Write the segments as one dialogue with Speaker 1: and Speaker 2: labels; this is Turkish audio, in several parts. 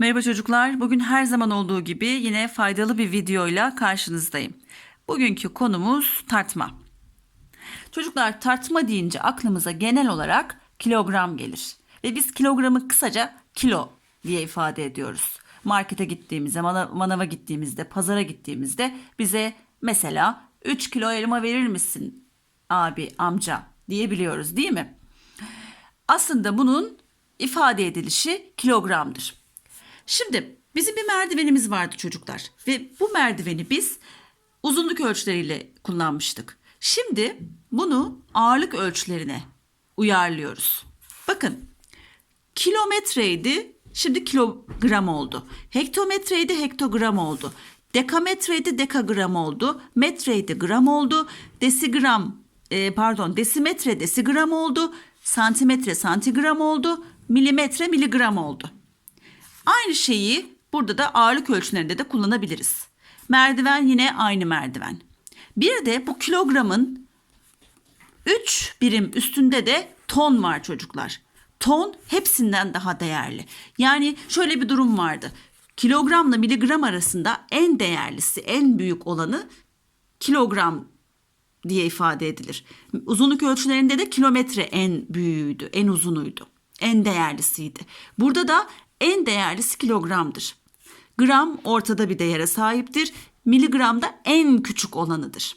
Speaker 1: Merhaba çocuklar. Bugün her zaman olduğu gibi yine faydalı bir videoyla karşınızdayım. Bugünkü konumuz tartma. Çocuklar tartma deyince aklımıza genel olarak kilogram gelir. Ve biz kilogramı kısaca kilo diye ifade ediyoruz. Markete gittiğimizde, mana- manava gittiğimizde, pazara gittiğimizde bize mesela 3 kilo elma verir misin abi, amca diyebiliyoruz değil mi? Aslında bunun ifade edilişi kilogramdır. Şimdi bizim bir merdivenimiz vardı çocuklar ve bu merdiveni biz uzunluk ölçüleriyle kullanmıştık. Şimdi bunu ağırlık ölçülerine uyarlıyoruz. Bakın kilometreydi şimdi kilogram oldu. Hektometreydi hektogram oldu. Dekametreydi dekagram oldu. Metreydi gram oldu. Desigram e, pardon desimetre desigram oldu. Santimetre santigram oldu. Milimetre miligram oldu. Aynı şeyi burada da ağırlık ölçülerinde de kullanabiliriz. Merdiven yine aynı merdiven. Bir de bu kilogramın 3 birim üstünde de ton var çocuklar. Ton hepsinden daha değerli. Yani şöyle bir durum vardı. Kilogramla miligram arasında en değerlisi, en büyük olanı kilogram diye ifade edilir. Uzunluk ölçülerinde de kilometre en büyüğüydü, en uzunuydu. En değerlisiydi. Burada da en değerlisi kilogramdır. Gram ortada bir değere sahiptir. Miligram da en küçük olanıdır.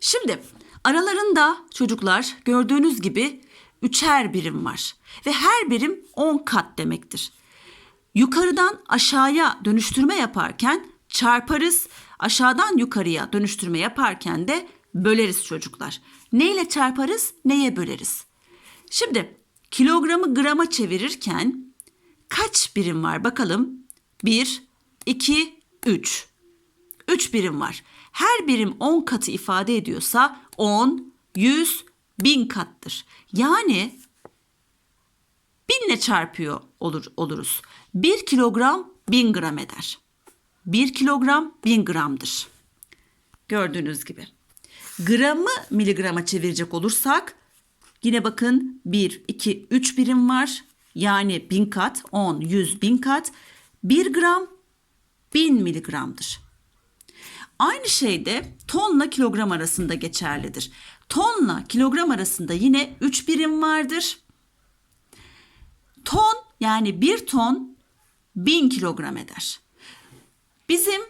Speaker 1: Şimdi aralarında çocuklar gördüğünüz gibi üçer birim var ve her birim 10 kat demektir. Yukarıdan aşağıya dönüştürme yaparken çarparız, aşağıdan yukarıya dönüştürme yaparken de böleriz çocuklar. Neyle çarparız, neye böleriz? Şimdi kilogramı grama çevirirken kaç birim var bakalım? 1, 2, 3. 3 birim var. Her birim 10 katı ifade ediyorsa 10, 100, 1000 kattır. Yani binle çarpıyor olur, oluruz. 1 kilogram 1000 gram eder. 1 kilogram 1000 gramdır. Gördüğünüz gibi. Gramı miligrama çevirecek olursak yine bakın 1, 2, 3 birim var. Yani 1000 kat, 10, 100, 1000 kat. 1 gram 1000 miligramdır. Aynı şey de tonla kilogram arasında geçerlidir. Tonla kilogram arasında yine 3 birim vardır. Ton yani 1 ton 1000 kilogram eder. Bizim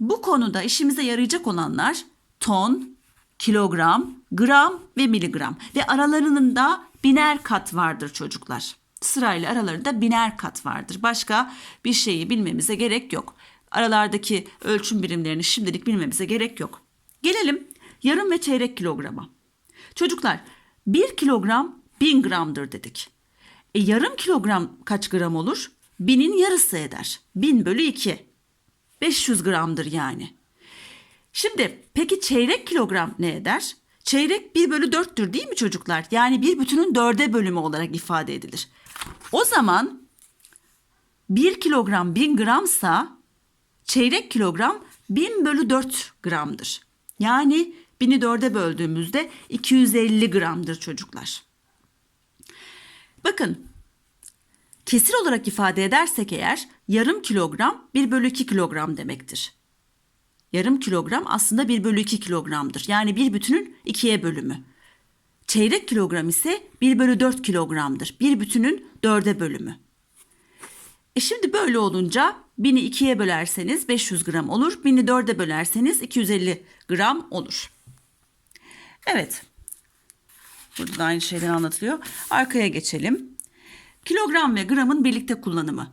Speaker 1: bu konuda işimize yarayacak olanlar ton, kilogram, gram ve miligram ve aralarının da biner kat vardır çocuklar. Sırayla aralarında biner kat vardır. Başka bir şeyi bilmemize gerek yok. Aralardaki ölçüm birimlerini şimdilik bilmemize gerek yok. Gelelim yarım ve çeyrek kilograma. Çocuklar 1 kilogram 1000 gramdır dedik. E yarım kilogram kaç gram olur? Binin yarısı eder. 1000 bölü 2. 500 gramdır yani. Şimdi peki çeyrek kilogram ne eder? Çeyrek 1 bölü 4'tür değil mi çocuklar? Yani bir bütünün dörde bölümü olarak ifade edilir. O zaman 1 kilogram 1000 gramsa çeyrek kilogram 1000 bölü 4 gramdır. Yani 1000'i dörde böldüğümüzde 250 gramdır çocuklar. Bakın kesir olarak ifade edersek eğer yarım kilogram 1 bölü 2 kilogram demektir. Yarım kilogram aslında 1 bölü 2 kilogramdır. Yani bir bütünün ikiye bölümü. Çeyrek kilogram ise 1 bölü 4 kilogramdır. Bir bütünün dörde bölümü. E şimdi böyle olunca 1000'i ikiye bölerseniz 500 gram olur. 1000'i dörde bölerseniz 250 gram olur. Evet. Burada da aynı şeyden anlatılıyor. Arkaya geçelim. Kilogram ve gramın birlikte kullanımı.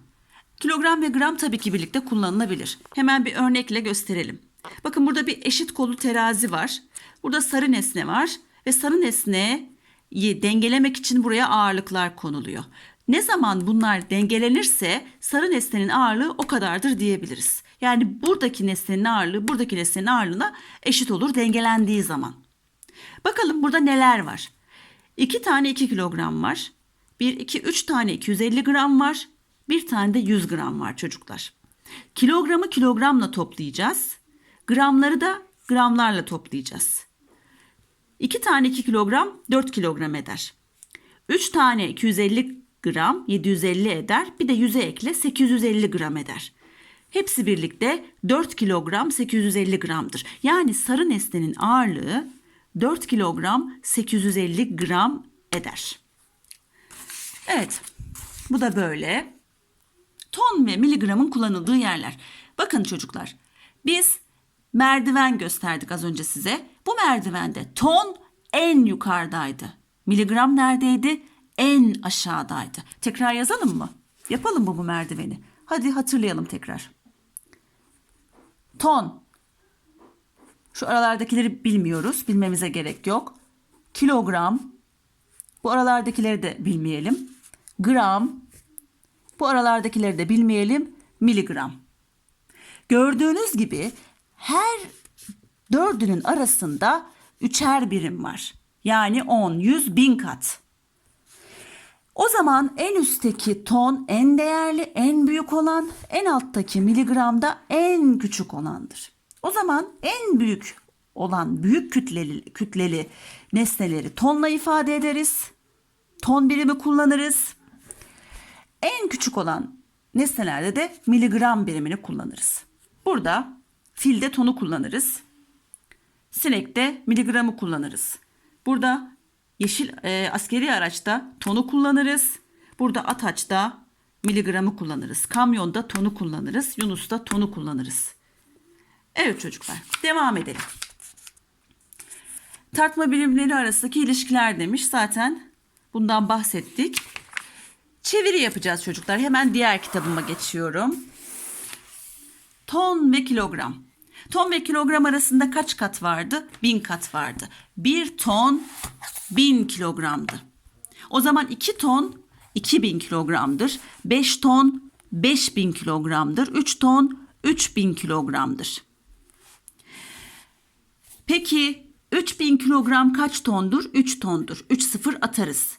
Speaker 1: Kilogram ve gram tabii ki birlikte kullanılabilir. Hemen bir örnekle gösterelim. Bakın burada bir eşit kolu terazi var. Burada sarı nesne var ve sarı nesneyi dengelemek için buraya ağırlıklar konuluyor. Ne zaman bunlar dengelenirse sarı nesnenin ağırlığı o kadardır diyebiliriz. Yani buradaki nesnenin ağırlığı buradaki nesnenin ağırlığına eşit olur dengelendiği zaman. Bakalım burada neler var? 2 tane 2 kilogram var. 1, 2, 3 tane 250 gram var. Bir tane de 100 gram var çocuklar. Kilogramı kilogramla toplayacağız. Gramları da gramlarla toplayacağız. 2 tane 2 kilogram 4 kilogram eder. 3 tane 250 gram 750 eder. Bir de 100'e ekle 850 gram eder. Hepsi birlikte 4 kilogram 850 gramdır. Yani sarı nesnenin ağırlığı 4 kilogram 850 gram eder. Evet. Bu da böyle. Ton ve miligramın kullanıldığı yerler. Bakın çocuklar. Biz merdiven gösterdik az önce size. Bu merdivende ton en yukarıdaydı. Miligram neredeydi? En aşağıdaydı. Tekrar yazalım mı? Yapalım mı bu merdiveni? Hadi hatırlayalım tekrar. Ton. Şu aralardakileri bilmiyoruz. Bilmemize gerek yok. Kilogram. Bu aralardakileri de bilmeyelim. Gram. Bu aralardakileri de bilmeyelim. Miligram. Gördüğünüz gibi her dördünün arasında üçer birim var. Yani 10, 100, 1000 kat. O zaman en üstteki ton en değerli, en büyük olan, en alttaki miligramda en küçük olandır. O zaman en büyük olan büyük kütleli, kütleli nesneleri tonla ifade ederiz. Ton birimi kullanırız. En küçük olan nesnelerde de miligram birimini kullanırız. Burada filde tonu kullanırız. Sinekte miligramı kullanırız. Burada yeşil e, askeri araçta tonu kullanırız. Burada ataçta miligramı kullanırız. Kamyonda tonu kullanırız. Yunus'ta tonu kullanırız. Evet çocuklar devam edelim. Tartma birimleri arasındaki ilişkiler demiş. Zaten bundan bahsettik. Çeviri yapacağız çocuklar. Hemen diğer kitabıma geçiyorum. Ton ve kilogram. Ton ve kilogram arasında kaç kat vardı? Bin kat vardı. Bir ton bin kilogramdı. O zaman iki ton 2000 kilogramdır. 5 ton 5000 kilogramdır. 3 ton 3000 kilogramdır. Peki 3000 kilogram kaç tondur? 3 tondur. 3 sıfır atarız.